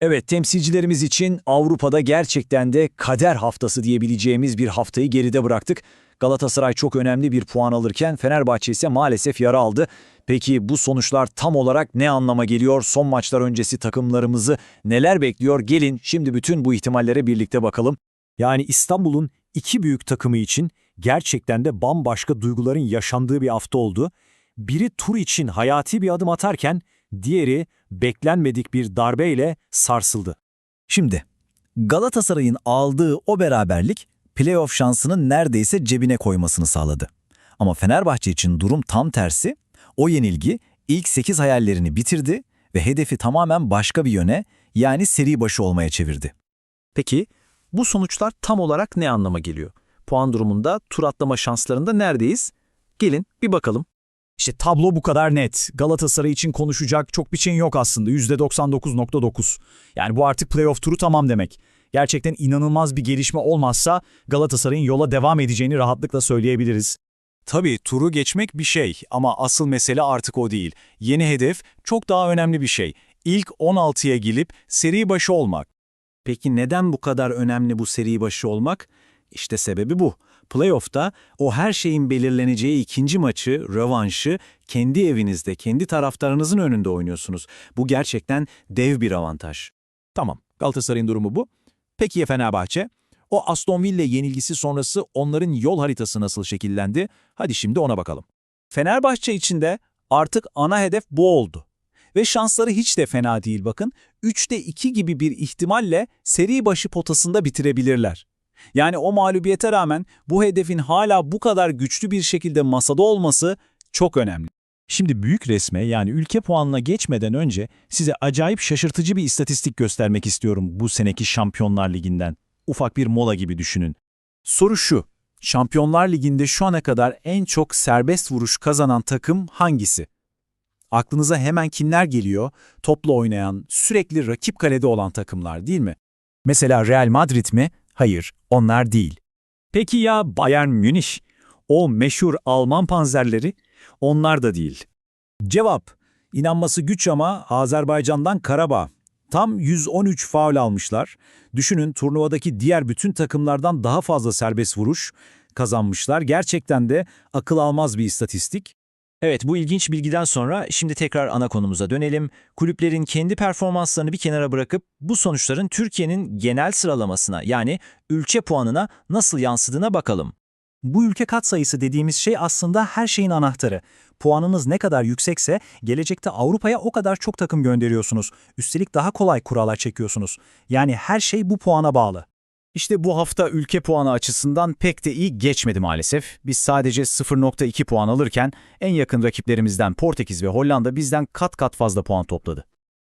Evet, temsilcilerimiz için Avrupa'da gerçekten de kader haftası diyebileceğimiz bir haftayı geride bıraktık. Galatasaray çok önemli bir puan alırken Fenerbahçe ise maalesef yara aldı. Peki bu sonuçlar tam olarak ne anlama geliyor? Son maçlar öncesi takımlarımızı neler bekliyor? Gelin şimdi bütün bu ihtimallere birlikte bakalım. Yani İstanbul'un iki büyük takımı için gerçekten de bambaşka duyguların yaşandığı bir hafta oldu. Biri tur için hayati bir adım atarken diğeri beklenmedik bir darbeyle sarsıldı. Şimdi Galatasaray'ın aldığı o beraberlik playoff şansını neredeyse cebine koymasını sağladı. Ama Fenerbahçe için durum tam tersi. O yenilgi ilk 8 hayallerini bitirdi ve hedefi tamamen başka bir yöne yani seri başı olmaya çevirdi. Peki bu sonuçlar tam olarak ne anlama geliyor? Puan durumunda tur atlama şanslarında neredeyiz? Gelin bir bakalım. İşte tablo bu kadar net. Galatasaray için konuşacak çok bir şeyin yok aslında. %99.9. Yani bu artık playoff turu tamam demek. Gerçekten inanılmaz bir gelişme olmazsa Galatasaray'ın yola devam edeceğini rahatlıkla söyleyebiliriz. Tabii turu geçmek bir şey ama asıl mesele artık o değil. Yeni hedef çok daha önemli bir şey. İlk 16'ya gelip seri başı olmak. Peki neden bu kadar önemli bu seri başı olmak? İşte sebebi bu. Playoff'ta o her şeyin belirleneceği ikinci maçı, rövanşı kendi evinizde, kendi taraftarınızın önünde oynuyorsunuz. Bu gerçekten dev bir avantaj. Tamam, Galatasaray'ın durumu bu. Peki ya Fenerbahçe? O Aston Villa yenilgisi sonrası onların yol haritası nasıl şekillendi? Hadi şimdi ona bakalım. Fenerbahçe için de artık ana hedef bu oldu. Ve şansları hiç de fena değil bakın. 3'te 2 gibi bir ihtimalle seri başı potasında bitirebilirler. Yani o mağlubiyete rağmen bu hedefin hala bu kadar güçlü bir şekilde masada olması çok önemli. Şimdi büyük resme yani ülke puanına geçmeden önce size acayip şaşırtıcı bir istatistik göstermek istiyorum bu seneki Şampiyonlar Ligi'nden. Ufak bir mola gibi düşünün. Soru şu, Şampiyonlar Ligi'nde şu ana kadar en çok serbest vuruş kazanan takım hangisi? Aklınıza hemen kimler geliyor? Topla oynayan, sürekli rakip kalede olan takımlar değil mi? Mesela Real Madrid mi? Hayır, onlar değil. Peki ya Bayern Münih? O meşhur Alman panzerleri? Onlar da değil. Cevap, inanması güç ama Azerbaycan'dan Karabağ. Tam 113 faul almışlar. Düşünün turnuvadaki diğer bütün takımlardan daha fazla serbest vuruş kazanmışlar. Gerçekten de akıl almaz bir istatistik. Evet, bu ilginç bilgiden sonra şimdi tekrar ana konumuza dönelim. Kulüplerin kendi performanslarını bir kenara bırakıp bu sonuçların Türkiye'nin genel sıralamasına yani ülke puanına nasıl yansıdığına bakalım. Bu ülke katsayısı dediğimiz şey aslında her şeyin anahtarı. Puanınız ne kadar yüksekse gelecekte Avrupa'ya o kadar çok takım gönderiyorsunuz. Üstelik daha kolay kurallar çekiyorsunuz. Yani her şey bu puana bağlı. İşte bu hafta ülke puanı açısından pek de iyi geçmedi maalesef. Biz sadece 0.2 puan alırken en yakın rakiplerimizden Portekiz ve Hollanda bizden kat kat fazla puan topladı.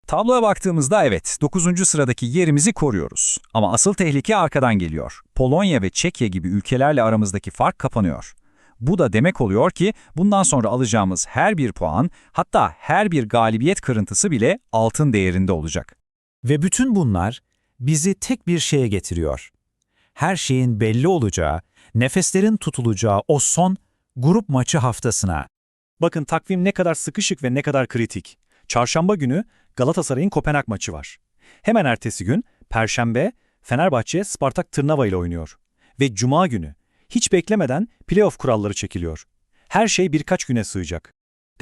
Tabloya baktığımızda evet 9. sıradaki yerimizi koruyoruz. Ama asıl tehlike arkadan geliyor. Polonya ve Çekya gibi ülkelerle aramızdaki fark kapanıyor. Bu da demek oluyor ki bundan sonra alacağımız her bir puan, hatta her bir galibiyet kırıntısı bile altın değerinde olacak. Ve bütün bunlar bizi tek bir şeye getiriyor. Her şeyin belli olacağı, nefeslerin tutulacağı o son grup maçı haftasına. Bakın takvim ne kadar sıkışık ve ne kadar kritik. Çarşamba günü Galatasaray'ın Kopenhag maçı var. Hemen ertesi gün Perşembe Fenerbahçe Spartak Tırnava ile oynuyor. Ve Cuma günü hiç beklemeden playoff kuralları çekiliyor. Her şey birkaç güne sığacak.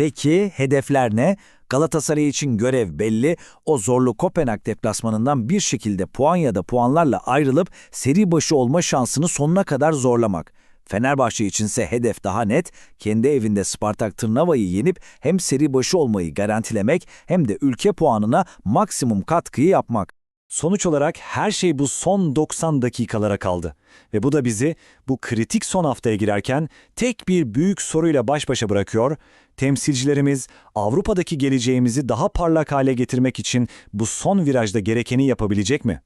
Peki hedefler ne? Galatasaray için görev belli. O zorlu Kopenhag deplasmanından bir şekilde puan ya da puanlarla ayrılıp seri başı olma şansını sonuna kadar zorlamak. Fenerbahçe içinse hedef daha net, kendi evinde Spartak Tırnava'yı yenip hem seri başı olmayı garantilemek hem de ülke puanına maksimum katkıyı yapmak. Sonuç olarak her şey bu son 90 dakikalara kaldı. Ve bu da bizi bu kritik son haftaya girerken tek bir büyük soruyla baş başa bırakıyor. Temsilcilerimiz Avrupa'daki geleceğimizi daha parlak hale getirmek için bu son virajda gerekeni yapabilecek mi?